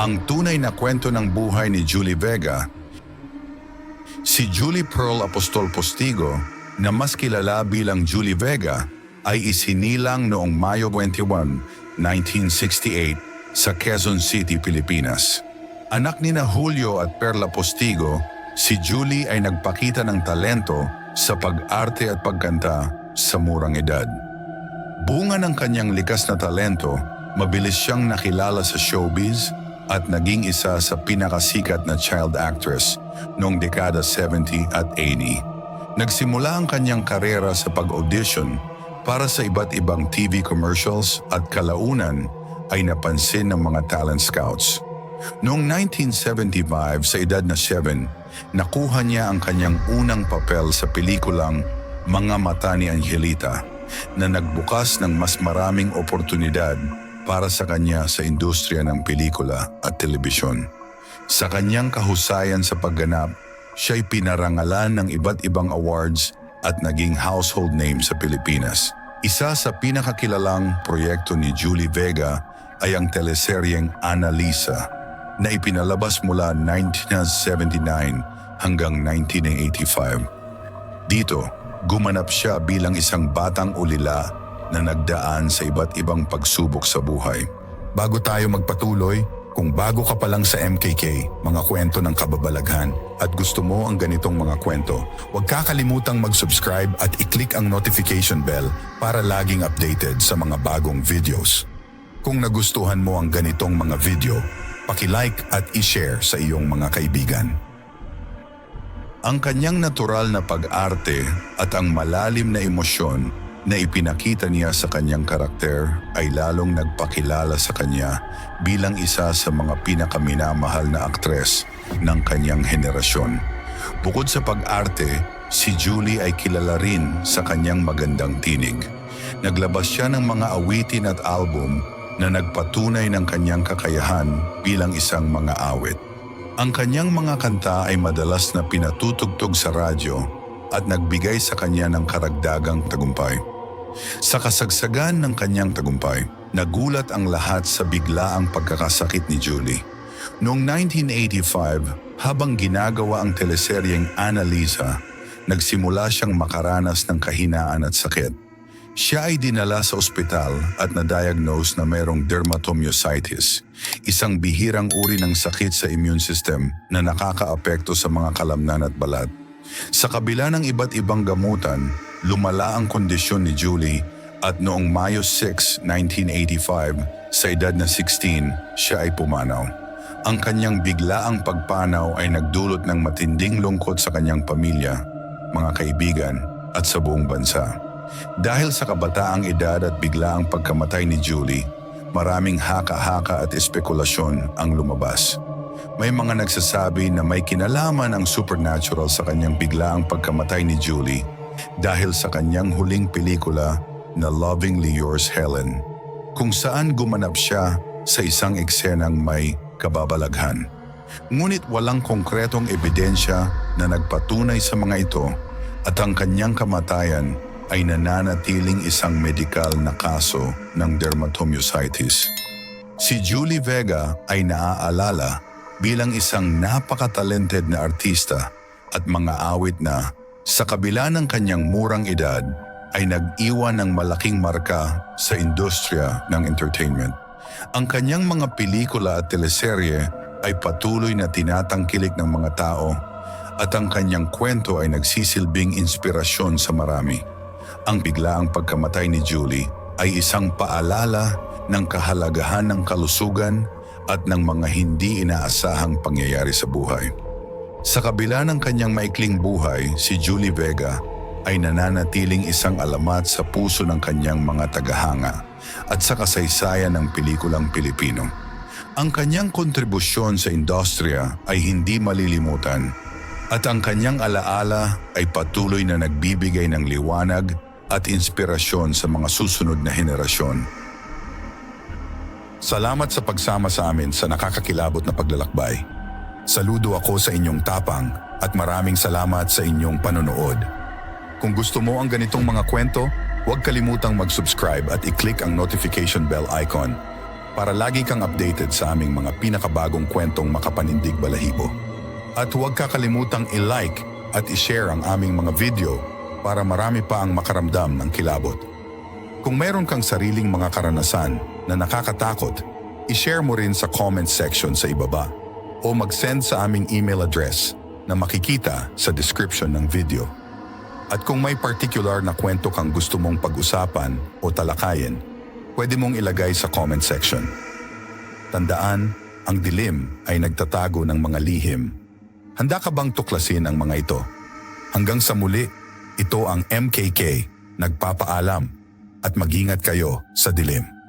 Ang tunay na kwento ng buhay ni Julie Vega, si Julie Pearl Apostol Postigo na mas kilala bilang Julie Vega ay isinilang noong Mayo 21, 1968 sa Quezon City, Pilipinas. Anak ni na Julio at Perla Postigo, si Julie ay nagpakita ng talento sa pag-arte at pagkanta sa murang edad. Bunga ng kanyang likas na talento, mabilis siyang nakilala sa showbiz at naging isa sa pinakasikat na child actress noong dekada 70 at 80. Nagsimula ang kanyang karera sa pag-audition para sa iba't ibang TV commercials at kalaunan ay napansin ng mga talent scouts. Noong 1975 sa edad na 7, nakuha niya ang kanyang unang papel sa pelikulang Mga Mata ni Angelita na nagbukas ng mas maraming oportunidad para sa kanya sa industriya ng pelikula at telebisyon. Sa kanyang kahusayan sa pagganap, siya'y pinarangalan ng iba't ibang awards at naging household name sa Pilipinas. Isa sa pinakakilalang proyekto ni Julie Vega ay ang teleseryeng Annalisa na ipinalabas mula 1979 hanggang 1985. Dito, gumanap siya bilang isang batang ulila na nagdaan sa iba't ibang pagsubok sa buhay. Bago tayo magpatuloy, kung bago ka pa lang sa MKK, mga kwento ng kababalaghan, at gusto mo ang ganitong mga kwento, huwag kakalimutang mag-subscribe at i-click ang notification bell para laging updated sa mga bagong videos. Kung nagustuhan mo ang ganitong mga video, paki-like at i-share sa iyong mga kaibigan. Ang kanyang natural na pag-arte at ang malalim na emosyon na ipinakita niya sa kanyang karakter ay lalong nagpakilala sa kanya bilang isa sa mga pinakaminamahal na aktres ng kanyang henerasyon. Bukod sa pag-arte, si Julie ay kilala rin sa kanyang magandang tinig. Naglabas siya ng mga awitin at album na nagpatunay ng kanyang kakayahan bilang isang mga awit. Ang kanyang mga kanta ay madalas na pinatutugtog sa radyo at nagbigay sa kanya ng karagdagang tagumpay. Sa kasagsagan ng kanyang tagumpay, nagulat ang lahat sa biglaang pagkakasakit ni Julie. Noong 1985, habang ginagawa ang teleseryeng Annalisa, nagsimula siyang makaranas ng kahinaan at sakit. Siya ay dinala sa ospital at na-diagnose na mayroong dermatomyositis, isang bihirang uri ng sakit sa immune system na nakakaapekto sa mga kalamnan at balat. Sa kabila ng iba't ibang gamutan, lumala ang kondisyon ni Julie at noong Mayo 6, 1985, sa edad na 16, siya ay pumanaw. Ang kanyang biglaang pagpanaw ay nagdulot ng matinding lungkot sa kanyang pamilya, mga kaibigan at sa buong bansa. Dahil sa kabataang edad at biglaang pagkamatay ni Julie, maraming haka-haka at espekulasyon ang lumabas. May mga nagsasabi na may kinalaman ang supernatural sa kanyang biglaang pagkamatay ni Julie dahil sa kanyang huling pelikula na Lovingly Yours Helen, kung saan gumanap siya sa isang eksenang may kababalaghan. Ngunit walang konkretong ebidensya na nagpatunay sa mga ito at ang kanyang kamatayan ay nananatiling isang medikal na kaso ng dermatomyositis. Si Julie Vega ay naaalala bilang isang napaka-talented na artista at mga awit na sa kabila ng kanyang murang edad ay nag-iwan ng malaking marka sa industriya ng entertainment. Ang kanyang mga pelikula at teleserye ay patuloy na tinatangkilik ng mga tao at ang kanyang kwento ay nagsisilbing inspirasyon sa marami. Ang biglaang pagkamatay ni Julie ay isang paalala ng kahalagahan ng kalusugan at ng mga hindi inaasahang pangyayari sa buhay. Sa kabila ng kanyang maikling buhay, si Julie Vega ay nananatiling isang alamat sa puso ng kanyang mga tagahanga at sa kasaysayan ng pelikulang Pilipino. Ang kanyang kontribusyon sa industriya ay hindi malilimutan at ang kanyang alaala ay patuloy na nagbibigay ng liwanag at inspirasyon sa mga susunod na henerasyon. Salamat sa pagsama sa amin sa nakakakilabot na paglalakbay. Saludo ako sa inyong tapang at maraming salamat sa inyong panonood. Kung gusto mo ang ganitong mga kwento, huwag kalimutang mag-subscribe at i-click ang notification bell icon para lagi kang updated sa aming mga pinakabagong kwentong makapanindig balahibo. At huwag kakalimutang i-like at i-share ang aming mga video para marami pa ang makaramdam ng kilabot. Kung meron kang sariling mga karanasan na nakakatakot, i-share mo rin sa comment section sa ibaba o mag-send sa aming email address na makikita sa description ng video. At kung may particular na kwento kang gusto mong pag-usapan o talakayin, pwede mong ilagay sa comment section. Tandaan, ang dilim ay nagtatago ng mga lihim. Handa ka bang tuklasin ang mga ito? Hanggang sa muli, ito ang MKK, nagpapaalam at mag-ingat kayo sa dilim.